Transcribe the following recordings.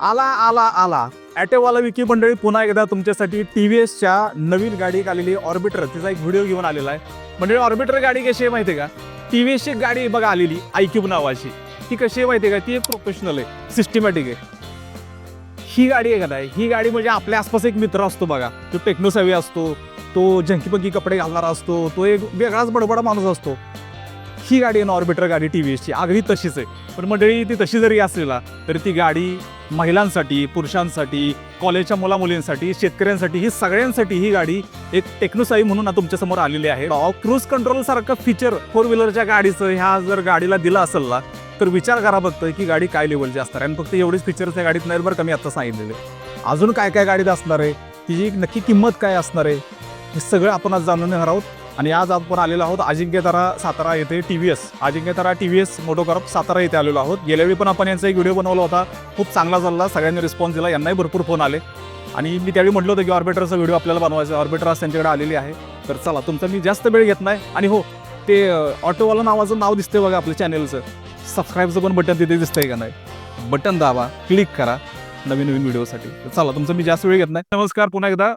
आला आला आला. ॲटेवाला विकी मंडळी पुन्हा एकदा तुमच्यासाठी टी व्ही एसच्या नवीन गाडी आलेली ऑर्बिटर तिचा एक व्हिडिओ घेऊन आलेला आहे. म्हणजे ऑर्बिटर गाडी कशी आहे माहिती आहे का टी व्ही एसची गाडी बघा आलेली आयक्यूब नावाची. ती कशी आहे माहिती आहे का? ती एक प्रोफेशनल आहे सिस्टमॅटिक आहे. ही गाडी आहे का नाही? ही गाडी म्हणजे आपल्या आसपास एक मित्र असतो बघा. तो टेक्नोसावी असतो तो झंकीपंकी कपडे घालणारा असतो तो एक वेगळाच बडबडा माणूस असतो. ही गाडी आहे ना ऑर्बिटर गाडी टी व्ही एसची अगदी तशीच आहे. पण मंडळी ती तशी जरी असली ना तरी ती गाडी महिलांसाठी पुरुषांसाठी कॉलेजच्या मुलामुलींसाठी शेतकऱ्यांसाठी ही सगळ्यांसाठी ही गाडी एक टेक्नोसाई म्हणून तुमच्यासमोर आलेली आहे. क्रूज कंट्रोल सारखं फीचर फोर व्हीलरच्या गाडीचं ह्या जर गाडीला दिला असेल ना तर विचार करा बघतोय की गाडी काय लेवलची असणार आहे. आणि फक्त एवढीच फीचर्स त्या गाडीत नाही बरं कमी आता सांगितलेले. अजून काय काय गाडीत असणार आहे? तिची नक्की किंमत काय असणार आहे? हे सगळं आपण आज जाणून घेणार आहोत. आणि आज आपण आलेलो आहोत अजिंक्यतारा सातारा येथे T V S Ajinkyatara T V S Motocorp Satara येथे आलेलो आहोत. गेल्या वेळी पण आपण यांचा एक व्हिडिओ बनवला होता. खूप चांगला चालला. सगळ्यांनी रिस्पॉन्स दिला. यांनाही भरपूर फोन आले. आणि मी त्यावेळी म्हटलं होतं की ऑर्बिटरचा व्हिडिओ आपल्याला बनवायचा ऑर्बिटर आज त्यांच्याकडे आलेली आहे. तर चला तुमचा मी जास्त वेळ घेत नाही. आणि हो ते ऑटोवाला नावाचं नाव दिसतंय बघा आपल्या चॅनेलचं सबस्क्राईबचं पण बटन तिथे दिसतंय का नाही? बटन दाबा क्लिक करा नवीन नवीन व्हिडिओसाठी. चला तुमचं मी जास्त वेळ घेत नाही. नमस्कार पुन्हा एकदा.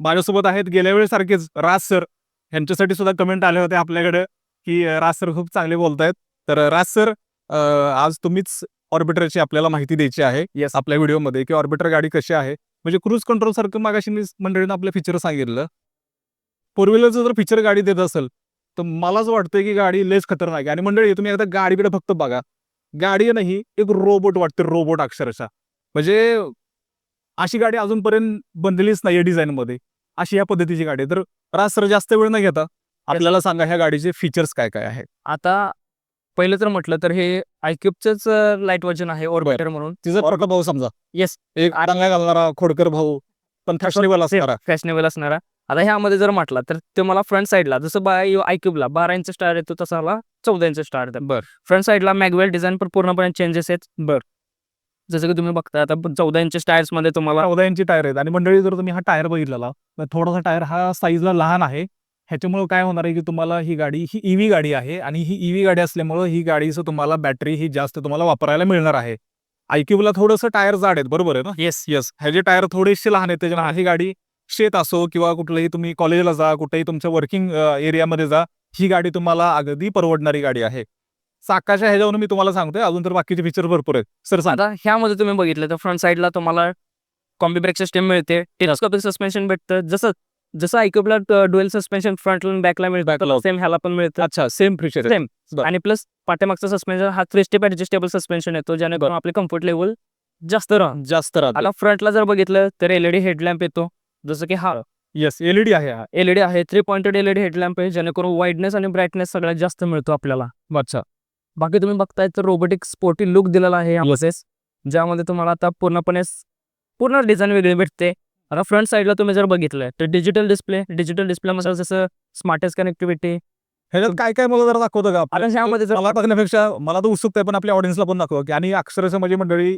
माझ्यासोबत आहेत गेल्या वेळेसारखेच राज सर यांच्यासाठी सुद्धा कमेंट आले होते आपल्याकडे की राज सर खूप चांगले बोलतायत. तर राज सर आज तुम्हीच ऑर्बिटरची आपल्याला माहिती द्यायची आहे येस आपल्या व्हिडिओमध्ये की ऑर्बिटर गाडी कशी आहे. म्हणजे क्रूज कंट्रोल सारखं मागाशी मी मंडळीनं आपलं फीचर सांगितलं. फोर व्हीलरचं जर फीचर गाडी देत असेल तर मलाच वाटतं की गाडी लेस खतरनाक आहे. आणि मंडळी तुम्ही एकदा गाडीकडे फक्त बघा. गाडी नाही एक रोबोट वाटते रोबोट अक्षरशः. म्हणजे अशी गाडी अजूनपर्यंत बनलेलीच नाही डिझाईनमध्ये अशी या पद्धतीची गाडी आहे. तर राज सर जास्त वेळ न घेता आपल्याला सांगा ह्या गाडीचे फीचर्स काय काय आहे आता पहिलं तर म्हटलं तर हे आयक्यूबच लाइट वर्जन आहे ऑर्बिटर म्हणून. तिचा फरक भाऊ समजा. Yes. एक डांगा घालणारा खोडकर भाऊ पण फॅशनेबल असणारा. फॅशनेबल असणारा. आता ह्यामध्ये जर म्हटलं तर ते मला फ्रंट साईडला जसं बा आयक्यूबला बारा इंच स्टार येतो तसा मला चौदा इंच स्टार येतो. बर. फ्रंट साईडला मॅगवेल डिझाईन पण पूर्णपणे चेंजेस आहेत. बर. जसं की तुम्ही बघता आता चौदा इंच टायर्समध्ये तुम्हाला चौदा इंची टायर आहेत. आणि मंडळी जर तुम्ही हा टायर बघितलेला तर थोडासा टायर हा साईजला लहान आहे. ह्याच्यामुळे काय होणार आहे की तुम्हाला ही गाडी ही ईव्ही गाडी आहे. आणि ही ईव्ही गाडी असल्यामुळं ही गाडीचं तुम्हाला बॅटरी ही जास्त तुम्हाला वापरायला मिळणार आहे. आयक्यूबला थोडंसं टायर जाड आहेत. बरोबर आहे ना? येस येस ह्याचे टायर थोडेसे लहान आहेत त्याच्यामुळे ही गाडी शेत असो किंवा कुठलंही तुम्ही कॉलेजला जा कुठेही तुमच्या वर्किंग एरियामध्ये जा ही गाडी तुम्हाला अगदी परवडणारी गाडी आहे. चाकाच्या ह्याच्यावरून मी तुम्हाला सांगतोय. अजून तर बाकीचे फीचर भरपूर आहेत. सर सांग. आता ह्यामध्ये तुम्ही बघितलं तर फ्रंट साईडला तुम्हाला कॉम्बी ब्रेक सिस्टम मिळते. टेलिस्कोपिक सस्पेन्शन भेटतं. जसं जसं आयक्यूबला डुएल सस्पेन्शन फ्रंटला बॅकला Back ला मिळतं सेम ह्याला पण मिळतं. अच्छा सेम फीचर सेम. आणि प्लस पाठीमागचं सस्पेन्शन हा थ्री स्टेप ऍडजस्टेबल सस्पेन्शन येतो जेणेकरून आपले कम्फर्ट लेवल जास्त राहत. जास्त राहतो. आता फ्रंटला जर बघितलं तर एलईडी हेडलॅम्प येतो. जसं की हा येस एलईडी आहे हा. एलईडी आहे. थ्री पॉइंटेड एलईडी हेडलॅम्प आहे जेणेकरून वाईडनेस आणि ब्राईटनेस सगळ्यात जास्त मिळतो आपल्याला. अच्छा. बाकी तुम्ही बघताय तर रोबोटिक स्पोर्टी लुक दिलेला आहे या बसेस ज्यामध्ये तुम्हाला आता पूर्णपणे पूर्ण डिझाईन वेगळी भेटते. आता फ्रंट साईडला तुम्ही जर बघितलं तर डिजिटल डिस्प्ले डिजिटल डिस्प्लेमध्ये जसं स्मार्टेस्ट कनेक्टिव्हिटी ह्याच्यात काय काय मला जरा दाखवतं का आता ह्यामध्ये जर मला बघण्यापेक्षा मला तर उत्सुकता आहे पण आपल्या ऑडियन्सला पण दाखवा की आणि अक्षरशः म्हणजे मंडळी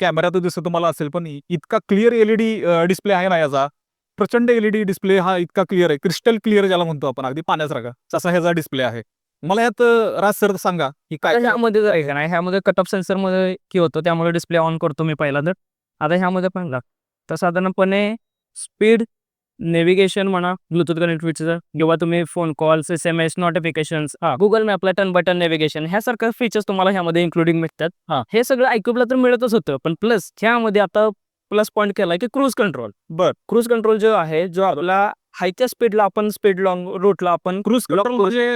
कॅमेऱ्यात दिसत तुम्हाला असेल पण इतका क्लिअर एलईडी डिस्प्ले आहे ना याचा. प्रचंड एलईडी डिस्प्ले हा इतका क्लिअर आहे क्रिस्टल क्लिअर ज्याला म्हणतो आपण अगदी पाण्यासारखा तसा ह्याचा डिस्प्ले आहे. मला यात राज सर सांगा की काय ह्यामध्ये नाही ह्यामध्ये कट ऑफ सेन्सरमध्ये की होतं त्यामुळे डिस्प्ले ऑन करतो मी पहिला तर. आता ह्यामध्ये पाहिला तर साधारणपणे स्पीड नेव्हिगेशन म्हणा ब्लूटूथ कनेक्टिव्हिटीचं किंवा तुम्ही phone calls S M S notifications Google मॅपला turn button navigation ह्यासारखं फीचर्स तुम्हाला ह्यामध्ये इन्क्लुडिंग. भेटतात. हे. सगळं ऐकूला तर मिळतच होतं पण प्लस ह्यामध्ये आता प्लस पॉईंट केलाय की क्रूज कंट्रोल. बर क्रूज कंट्रोल जो आहे जो आपला हायच्या स्पीडला आपण स्पीड लॉंग रूटला आपण क्रूज कंट्रोल म्हणजे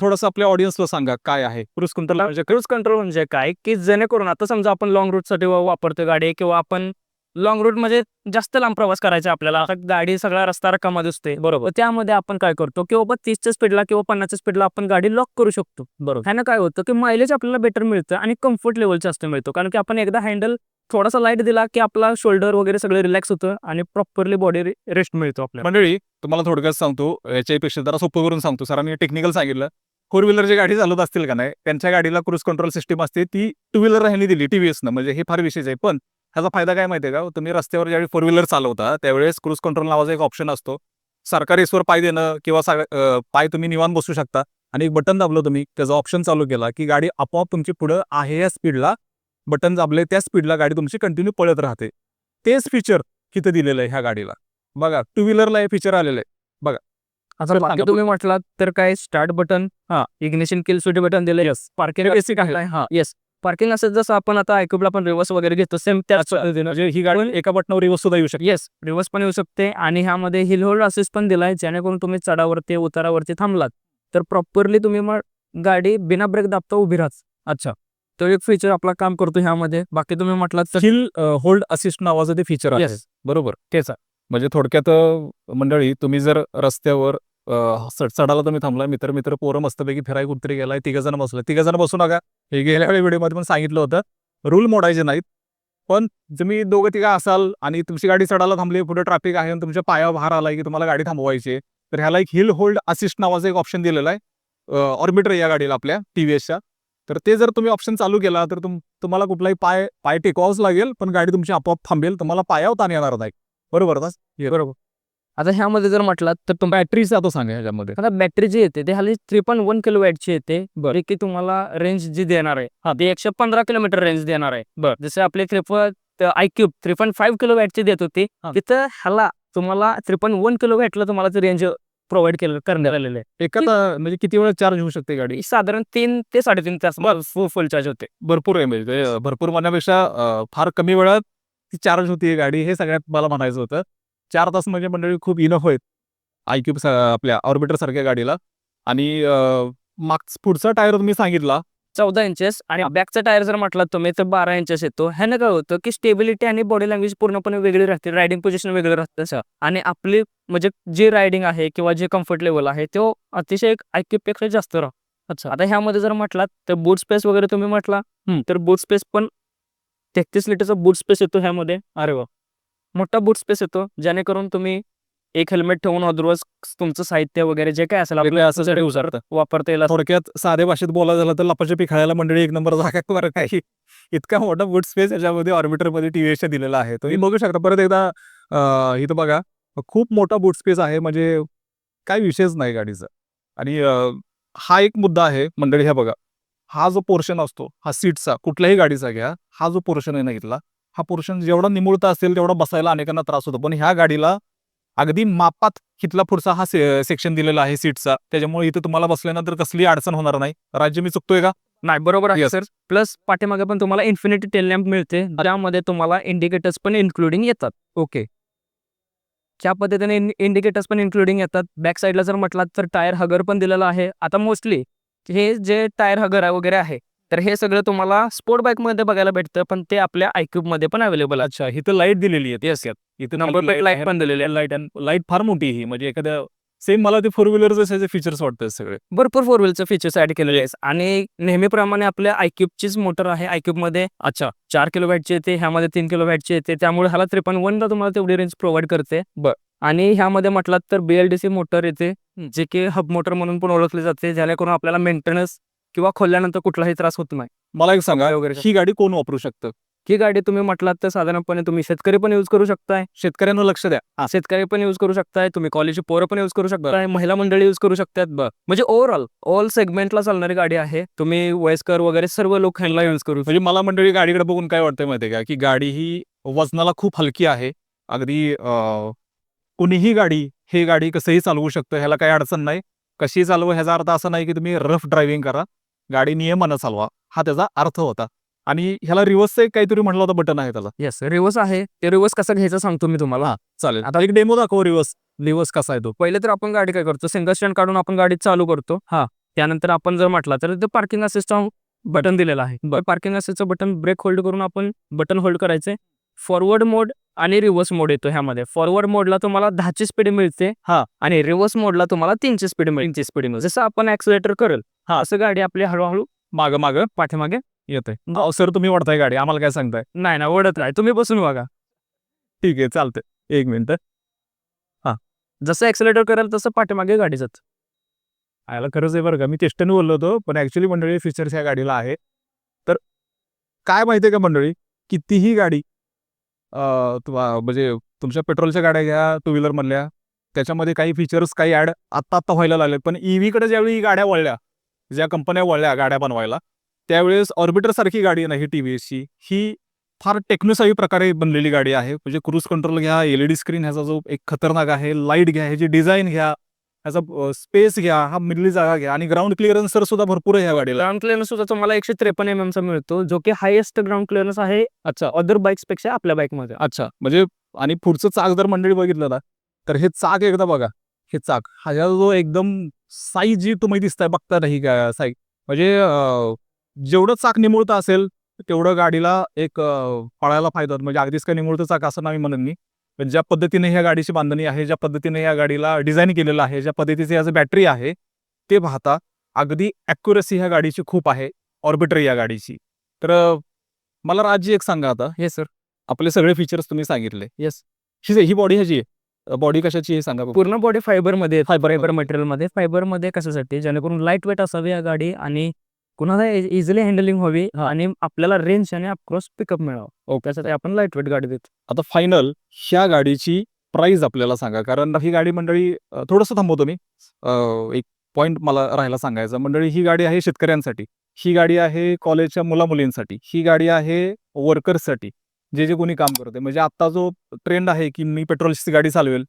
थोडंसं आपल्या ऑडियन्सला सांगा काय आहे? क्रूज कंट्रोल म्हणजे क्रूज कंट्रोल म्हणजे काय? की जेणेकरून आता समजा आपण लॉंग रूटसाठी वा- वापरतो गाडी किंवा आपण लॉंग रूट म्हणजे जास्त लांब प्रवास करायचा आपल्याला. गाडी सगळा रस्ता रकामा दिसते बरोबर. त्यामध्ये आपण काय करतो की बाबा तीसच्या स्पीडला किंवा पन्नासच्या स्पीडला आपण गाडी लॉक करू शकतो. बरोबर. ह्यानं काय होतं की मायलेज आपल्याला बेटर मिळतं आणि कम्फर्ट लेवल जास्त मिळतो. कारण की आपण एकदा हँडल थोडासा लाइट दिला की आपला शोल्डर वगैरे सगळं रिलॅक्स होतं आणि प्रॉपरली बॉडी रेस्ट मिळतो आपल्याला. मंडळी तुम्हाला थोडक्यात सांगतो याच्यापेक्षा जरा सोपं करून सांगतो. सरांनी टेक्निकल सांगितलं. फोर व्हीलरची गाडी चालवत असतील का नाही त्यांच्या गाडीला क्रूज कंट्रोल सिस्टीम असते. ती टू व्हीलर ह्यांनी दिली टीव्हीएसनं म्हणजे हे फार विशेष आहे. पण ह्याचा फायदा काय माहितीये का? तुम्ही रस्त्यावर ज्यावेळी फोर व्हीलर चालवता त्यावेळेस क्रूज कंट्रोल नावाचा एक ऑप्शन असतो. सरकार रेसवर पाय देणं किंवा पाय तुम्ही निवांत बसू शकता. आणि एक बटन दाबलं तुम्ही त्याचा ऑप्शन चालू केला की गाडी आपोआप तुमची पुढं आहे या स्पीडला बटन दाबले त्या स्पीडला गाडी तुमची कंटिन्यू पळत राहते. तेच फीचर इथं दिलेलं आहे ह्या गाडीला. बघा टू व्हीलरला हे फीचर आलेलं आहे. आता सांगा तुम्ही म्हटलात तर काय स्टार्ट बटन हा. इग्निशन किल सुटी बटन दिले येस पार्किंग बेसिक आहे. हा येस पार्किंग असेल जसं आपण आता ऐकूला आपण रिव्हर्स वगैरे घेतो सेम त्याच म्हणजे ही गाडी एका बटनावर रिवर्स सुद्धा येऊ शकते. येस रिव्हर्स पण येऊ शकते आणि ह्यामध्ये हिल होल्ड असिस्ट पण दिलाय जेणेकरून तुम्ही चढावरती उतारावरती थांबलात. तर प्रॉपरली तुम्ही मग गाडी बिना ब्रेक दाबता उभी राहत अच्छा. तो एक फीचर आपला काम करतो ह्यामध्ये. बाकी तुम्ही म्हटलात तर हिल होल्ड असिस्ट नावाचं ते फीचर आहे. बरोबर. तेच. म्हणजे थोडक्यात मंडळी तुम्ही जर रस्त्यावर अ, चढ- चढायला तुम्ही थांबला मित्र मित्र पोरं मस्तपैकी फिराय कुठतरी गेलाय तिघ जण बसले. तिघ जण बसू नका. हे गेल्या वेळी व्हिडिओमध्ये पण सांगितलं होतं. रूल मोडायचे नाहीत. पण तुम्ही दोघं तिघा असाल आणि तुमची गाडी चढायला थांबली पुढे ट्रॅफिक आहे आणि तुमच्या पायावर भार आलाय की तुम्हाला गाडी थांबवायची तर ह्याला एक हिल होल्ड असिस्ट नावाचं एक ऑप्शन दिलेलं आहे. ऑर्बिटर या गाडीला आपल्या टी व्ही एसच्या तर ते जर तुम्ही ऑप्शन चालू केला तर तुम तुम्हाला कुठलाही पाय पाय टेकवावंच लागेल पण गाडी तुमची आपोआप थांबेल तुम्हाला पायावर ताण येणार नाही. बरोबर ना? बरोबर. आता ह्यामध्ये जर म्हटलात तर बॅटरीचा तो सांगा ह्याच्यामध्ये. आता बॅटरी जी येते ते हल्ली पॉईंट वन किलो वॅटची येते बरं. की तुम्हाला रेंज जी देणार आहे ती एकशे पंधरा किलोमीटर रेंज देणार आहे. बर. जसे आपले three iQube three point five kilo वॅटची देत होती हा. तिथं ह्याला तुम्हाला पॉईंट वन किलो वॅटला तुम्हाला रेंज प्रोव्हाइड केलं करण्यात आलेलं आहे. एका ता- म्हणजे किती वेळ चार्ज होऊ शकते गाडी? साधारण तीन ते साडेतीन तास फुल चार्ज होते. भरपूर आहे म्हणजे अ, भरपूर म्हणण्यापेक्षा अ, फार कमी वेळात ती चार्ज होती गाडी हे सगळ्यात मला म्हणायचं होतं. चार तास म्हणजे मंडळी खूप इनफ आहेत आयक्यूब आपल्या ऑर्बिटर सारख्या गाडीला. आणि मागचा पुढचा टायर तुम्ही सांगितला चौदा इंचेस आणि बॅकचा टायर जर म्हटलात तुम्ही तर बारा इंचेस येतो. ह्यानं काय होतं की स्टेबिलिटी आणि बॉडी लँग्वेज पूर्णपणे वेगळी राहते. रायडिंग पोझिशन वेगळं राहतं तसं आणि आपली म्हणजे जे रायडिंग आहे किंवा जे कम्फर्ट लेवल आहे तो अतिशय एक IQ पेक्षा जास्त राहतो. अच्छा. आता ह्यामध्ये जर म्हटलात तर बूट स्पेस वगैरे तुम्ही म्हटला. तर बूट स्पेस पण तेहतीस लिटरचा बूट स्पेस येतो ह्यामध्ये. अरे वा. मोठा बूट स्पेस येतो जेणेकरून तुम्ही एक हेल्मेट ठेवून अदरवाईज तुमचं साहित्य वगैरे जे काय असेल आपलं असं जरी उसारतं. वापरता येईल. थोडक्यात साध्या भाषेत बोलायला झालं तर लपाछपी खेळायला मंडळी एक नंबर जागा बरं काही. इतका मोठा बूट स्पेस याच्यामध्ये ऑर्बिटरमध्ये टी व्ही दिलेला आहे. तुम्ही बघू शकता. परत एकदा इथं बघा. खूप मोठा बूट स्पेस आहे. म्हणजे काही विषयच नाही गाडीचा. आणि हा एक मुद्दा आहे. मंडळी ह्या बघा. हा जो पोर्शन असतो हा सीटचा कुठल्याही गाडीचा घ्या. हा जो पोर्शन आहे ना इथला हा पोर्शन जेवढा निमुळता असेल तेवढा बसायला अनेकांना त्रास होतो. पण ह्या गाडीला अगदी मापात इथला पुढचा हा सेक्शन दिलेला आहे सीटचा त्याच्यामुळे इथं तुम्हाला बसल्यानंतर कसली अडचण होणार नाही. राज्य मी चुकतोय का? नाही बरोबर आहे. सर प्लस पाठीमागे पण तुम्हाला इन्फिनिटी टेल लॅम्प मिळते. त्यामध्ये तुम्हाला इंडिकेटर्स पण इन्क्लुडिंग येतात. ओके त्या पद्धतीने इंडिकेटर्स पण इन्क्लुडिंग येतात. बॅक साईडला जर म्हटलात तर टायर हगर पण दिलेलं आहे. आता मोस्टली हे जे टायर हगर वगैरे आहे तर हे सगळं तुम्हाला स्पोर्ट बाईकमध्ये बघायला भेटतं पण ते आपल्या आयक्यूबमध्ये पण अवेलेबल आहे. अच्छा इथं लाइट दिलेली आहे. येस येस इथं नंबर प्लेट लाइट पण दिलेली आहे. लाइट लाइट फार मोठी ही. म्हणजे एखाद्या सेम मला ते फोर व्हीलर जसे फीचर्स वाटतात सगळे. भरपूर फोर व्हीलचं फीचर्स ऍड केलेले आहेत. आणि नेहमीप्रमाणे आपल्या आयक्यूबचीच मोटर आहे आयक्यूबमध्ये. अच्छा. चार किलो वॅटची येते ह्यामध्ये तीन किलो वॅटची येते. त्यामुळे ह्याला त्रेपन्न वनला तुम्हाला तेवढी रेंज प्रोव्हाइड करते. बर. आणि ह्यामध्ये म्हटलात तर बीएलडीसी मोटर येते जे की हब मोटर म्हणून पण ओळखली जाते. जेणेकरून आपल्याला मेंटेनन्स किंवा खोलल्यानंतर कुठलाही त्रास होत नाही. मला एक सांगा वगैरे ही गाडी कोण वापरू शकतं? ही गाडी तुम्ही म्हटलात तर साधारणपणे तुम्ही शेतकरी पण यूज करू शकताय. शेतकऱ्यांना लक्ष द्या. शेतकरी पण यूज करू शकताय तुम्ही कॉलेजची पोरं पण यूज करू शकताय महिला मंडळी यूज करू शकतात ब म्हणजे ओव्हरऑल ऑल सेगमेंटला चालणारी गाडी आहे तुम्ही वयस्कर वगैरे सर्व लोक ह्यांना यूज करू म्हणजे मला मंडळी गाडीकडे बघून काय वाटतंय माहितीये का? की गाडी ही वजनाला खूप हलकी आहे. अगदी कुणीही गाडी हे गाडी कसंही चालवू शकतं ह्याला काही अडचण नाही. कशी चालवू ह्याचा अर्थ असा नाही की तुम्ही रफ ड्रायव्हिंग करा. गाडी नियमानं चालवा हा त्याचा अर्थ होता. आणि ह्याला रिव्हर्सचं एक काहीतरी म्हटलं होतं बटन आहे त्याला येस रिव्हर्स आहे. ते रिव्हर्स कसं घ्यायचं सांगतो मी तुम्हाला. चालेल. आता एक डेमो दाखव रिव्हर्स रिव्हर्स कसा आहे तो? पहिले तर आपण गाडी काय करतो? सिंगल स्टँड काढून आपण गाडी चालू करतो. हा त्यानंतर आपण जर म्हटला तर ते पार्किंग असिस्टचं बटन दिलेलं आहे. पार्किंग असिस्टचं बटन ब्रेक होल्ड करून आपण बटन होल्ड करायचे फॉरवर्ड मोड आणि रिव्हर्स मोड येतो ह्यामध्ये. फॉरवर्ड मोडला तुम्हाला दहाची स्पीड मिळते हा. आणि रिव्हर्स मोडला तुम्हाला तीनशे स्पीड मिळते. तीनशे स्पीड मिळते. जसं आपण ऍक्सिलेटर करेल हा. असं गाडी आपली हळूहळू मागं मागं पाठीमागे येते. सर तुम्ही वाढताय गाडी. आम्हाला काय सांगताय? नाही ना ओढत नाही. तुम्ही बसून बघा. ठीक आहे चालतंय. एक मिनिट. जसं ऍक्सिलेटर करेल तसं पाठीमागे गाडी जात. याला खरंच आहे बरं का. मी चेष्टेने बोललो होतो पण ऍक्च्युली मंडळी फीचर्स ह्या गाडीला आहे. तर काय माहितीये का मंडळी? कितीही गाडी म्हणजे तुमच्या पेट्रोलच्या गाड्या घ्या टू व्हीलरमधल्या त्याच्यामध्ये काही फीचर्स काही ऍड आत्ता आत्ता व्हायला लागले पण ईव्हीकडे ज्यावेळी गाड्या वळल्या ज्या कंपन्या वळल्या गाड्या बनवायला त्यावेळेस ऑर्बिटरसारखी गाडी आहे टी व्ही एसची ही फार टेक्नोसाई प्रकारे बनलेली गाडी आहे. म्हणजे क्रूज कंट्रोल घ्या एलईडी स्क्रीन ह्याचा जो एक खतरनाक आहे लाइट घ्या ह्याची डिझाईन घ्या. ह्याचा स्पेस घ्या हा मिडली जागा घ्या आणि ग्राउंड क्लिअरन्स तर सुद्धा भरपूर आहे ह्या गाडीला. ग्राउंड क्लिअरन्स सुद्धा तुम्हाला एकशे त्रेपन्न एम चा मिळतो जो की हायेस्ट ग्राउंड क्लिअरन्स आहे अच्छा. अदर बाईक्सपेक्षा आपल्या बाईकमध्ये. अच्छा. म्हणजे आणि पुढचं चाक जर मंडळी बघितलं ना तर हे चाक एकदा बघा हे चाक. हा जो एकदम साईज जी तुम्ही दिसताय बघता नाही का साई म्हणजे जेवढं चाक निमुळतं असेल तेवढं गाडीला एक पळायला फायदा म्हणजे अगदीच काय निमुळतं चाक असं नाही म्हणत मी. ज्या पद्धतीने ह्या गाडीची बांधणी आहे ज्या पद्धतीने या गाडीला डिझाईन केलेलं आहे ज्या पद्धतीचे याचं बॅटरी आहे ते पाहता अगदी ॲक्युरसी ह्या गाडीची खूप आहे ऑर्बिटर या गाडीची. तर मला राजी एक सांगा आता. हे सर आपले सगळे फीचर्स तुम्ही सांगितले. येस ही ही बॉडी ह्याची बॉडी कशाची आहे सांगा. पूर्ण बॉडी फायबरमध्ये Fiber फायबरमध्ये. मटेरियलमध्ये. फायबरमध्ये कशासाठी? जेणेकरून लाइट वेट असावी या गाडी आणि कुणाला इझिली हँडलिंग व्हावी आणि आपल्याला रेंज आणि अक्रॉस पिकअप मिळावं. ओके. त्यासाठी आपण लाइट वेट गाडी देतो. आता फायनल ह्या गाडीची प्राइस आपल्याला सांगा. कारण ही गाडी मंडळी थोडंसं थांबवतो मी. एक पॉईंट मला राहायला सांगायचं. मंडळी ही गाडी आहे शेतकऱ्यांसाठी. ही गाडी आहे कॉलेजच्या मुलामुलींसाठी. ही गाडी आहे वर्कर्ससाठी जे जे कोणी काम करते म्हणजे आता जो ट्रेंड आहे की मी पेट्रोलची गाडी चालवेल.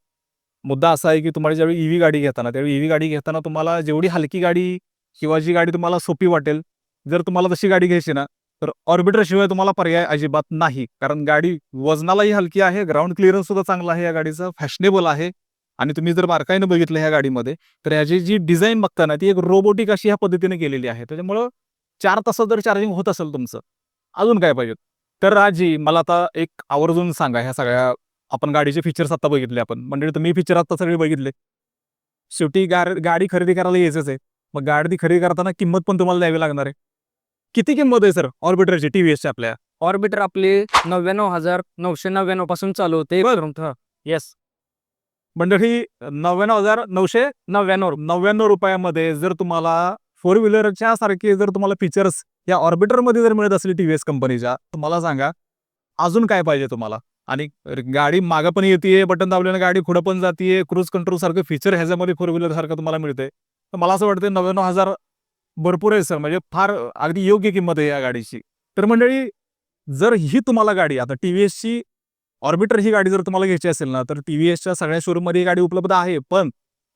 मुद्दा असा आहे की तुम्हाला ज्यावेळी ईव्ही गाडी घेताना त्यावेळी ईव्ही गाडी घेताना तुम्हाला जेवढी हलकी गाडी किंवा जी गाडी तुम्हाला सोपी वाटेल जर तुम्हाला तशी गाडी घ्यायची ना तर ऑर्बिटर शिवाय तुम्हाला पर्याय अजिबात नाही. कारण गाडी वजनालाही हलकी आहे ग्राउंड क्लिअरन्स सुद्धा चांगला आहे या गाडीचा फॅशनेबल आहे. आणि तुम्ही जर बारकाईनं बघितलं ह्या गाडीमध्ये तर ह्याची जी डिझाईन बघताना ती एक रोबोटिक अशी ह्या पद्धतीने केलेली आहे. त्याच्यामुळं चार तासात जर चार्जिंग होत असेल तुमचं अजून काय पाहिजे? तर राजी मला आता एक आवर्जून सांगा ह्या सगळ्या आपण गाडीचे फीचर्स आता बघितले आपण. म्हणजे तुम्ही फीचर आता सगळे बघितले. शेवटी गाडी खरेदी करायला यायचंच आहे. मग गाडी खरेदी करताना किंमत पण तुम्हाला द्यावी लागणार आहे. किती किंमत आहे सर? ऑर्बिटरची टी व्ही एसची आपल्या. ऑर्बिटर आपली नव्याण्णव हजार नऊशे नव्याण्णवपासून चालू होते येस मंडळी नव्याण्णव हजार नऊशे नव्याण्णव नव्याण्णव रुपयामध्ये जर तुम्हाला फोर व्हीलरच्या सारखे जर तुम्हाला फीचर्स या ऑर्बिटरमध्ये जर मिळत असली टी व्ही एस कंपनीच्या तुम्हाला सांगा अजून काय पाहिजे तुम्हाला? आणि गाडी मागं पण येते बटन दाबल्याने गाडी पुढं पण जाते क्रूज कंट्रोल सारखं फीचर ह्याच्यामध्ये फोर व्हीलर सारखं तुम्हाला मिळते तर मला असं वाटतं नव्याण्णव हजार भरपूर आहे सर म्हणजे फार अगदी योग्य किंमत आहे या गाडीची. तर मंडळी जर ही तुम्हाला गाडी आता टी व्ही एसची ऑर्बिटर ही गाडी जर तुम्हाला घ्यायची असेल ना तर टी व्ही एसच्या सगळ्या शोरूममध्ये ही गाडी उपलब्ध आहे. पण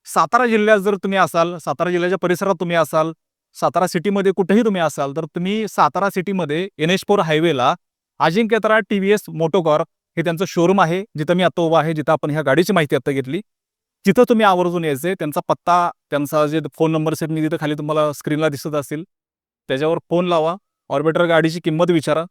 सातारा जिल्ह्यात जर तुम्ही असाल सातारा जिल्ह्याच्या परिसरात तुम्ही असाल सातारा सिटीमध्ये कुठेही तुम्ही असाल तर तुम्ही सातारा सिटीमध्ये N H four हायवेला Ajinkyatara T V S Motocorp हे त्यांचं शोरूम आहे जिथं मी आता उभा आहे जिथं आपण ह्या गाडीची माहिती आता घेतली. तिथं तुम्ही आवर्जून यायचे त्यांचा पत्ता त्यांचा जे फोन नंबर्स आहेत मी तिथं खाली तुम्हाला स्क्रीनला दिसत असतील त्याच्यावर फोन लावा. ऑर्बिटर गाडीची किंमत विचारा.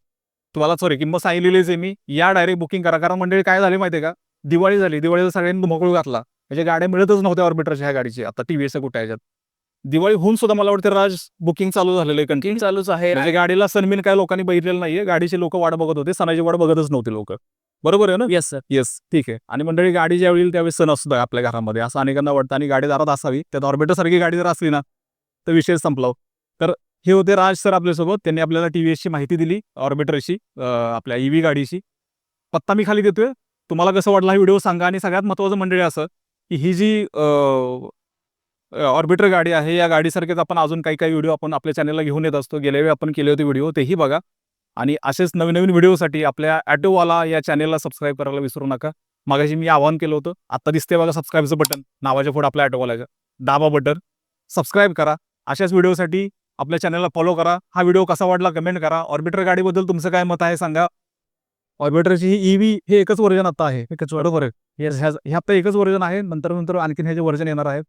तुम्हाला सॉरी किंमत सांगितलेलीच आहे मी. या डायरेक्ट बुकिंग करा. कारण मंडळी काय झाले माहिती आहे का? दिवाळी झाली. दिवाळीला सगळ्यांनी धुमाकूळ घातला. म्हणजे गाड्या मिळतच नव्हत्या ऑर्बिटरच्या ह्या गाडीची. आता टी व्ही कुठे ह्याच्यात दिवाळी होऊन सुद्धा मला वाटतं राज बुकिंग चालू झालेलं आहे कंटिन्यू चालूच आहे. म्हणजे गाडीला सनमिन काय लोकांनी बघितलेलं नाहीये. गाडीचे लोक वाट बघत होते. सणाची वाट बघतच नव्हते लोक. बरोबर आहे ना? येस सर येस ठीक आहे. आणि मंडळी गाडी ज्यावेळी येईल त्यावेळी सण असतो आपल्या घरामध्ये. असं अनेकांना वाटतं आणि गाडी दारात असावी. त्यात ऑर्बिटर सारखी गाडी जर असली ना तर विषय संपला तर हे होते राज सर आपल्यासोबत. त्यांनी आपल्याला टी व्ही एसची माहिती दिली ऑर्बिटरची आपल्या ईव्ही गाडीची पत्ता मी खाली देतोय. तुम्हाला कसं वाटला हा व्हिडिओ सांगा. आणि सगळ्यात महत्त्वाचं मंडळी असं की ही जी ऑर्बिटर गाडी आहे या गाडीसारखेच आपण अजून काही काही व्हिडिओ आपण आपल्या चॅनलला घेऊन येत असतो. गेल्या वेळी आपण केले होते व्हिडिओ तेही बघा. आणि असेच नवीन नवीन व्हिडिओसाठी आपल्या ॲटोवाला या चॅनेलला सबस्क्राईब करायला विसरू नका. मागाशी मी आवाहन केलं होतं आता दिसते बघा सबस्क्राईबचं बटन नावाच्या पुढे आपल्या ॲटोवाल्याच्या दाबा बटन सबस्क्राईब करा. अशाच व्हिडिओसाठी आपल्या चॅनलला फॉलो करा. हा व्हिडिओ कसा वाटला कमेंट करा. ऑर्बिटर गाडीबद्दल तुमचं काय मत आहे सांगा. ऑर्बिटरची ही ईव्ही हे एकच वर्जन आता आहे. एकच बरोबर आहे. हे आता एकच वर्जन आहे. नंतर नंतर आणखीन ह्याचे वर्जन येणार आहेत.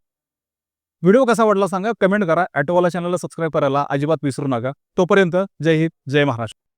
व्हिडिओ कसा वाटला सांगा. कमेंट करा. ॲटोवाला चॅनलला सबस्क्राईब करायला अजिबात विसरू नका. तोपर्यंत जय हिंद जय महाराष्ट्र.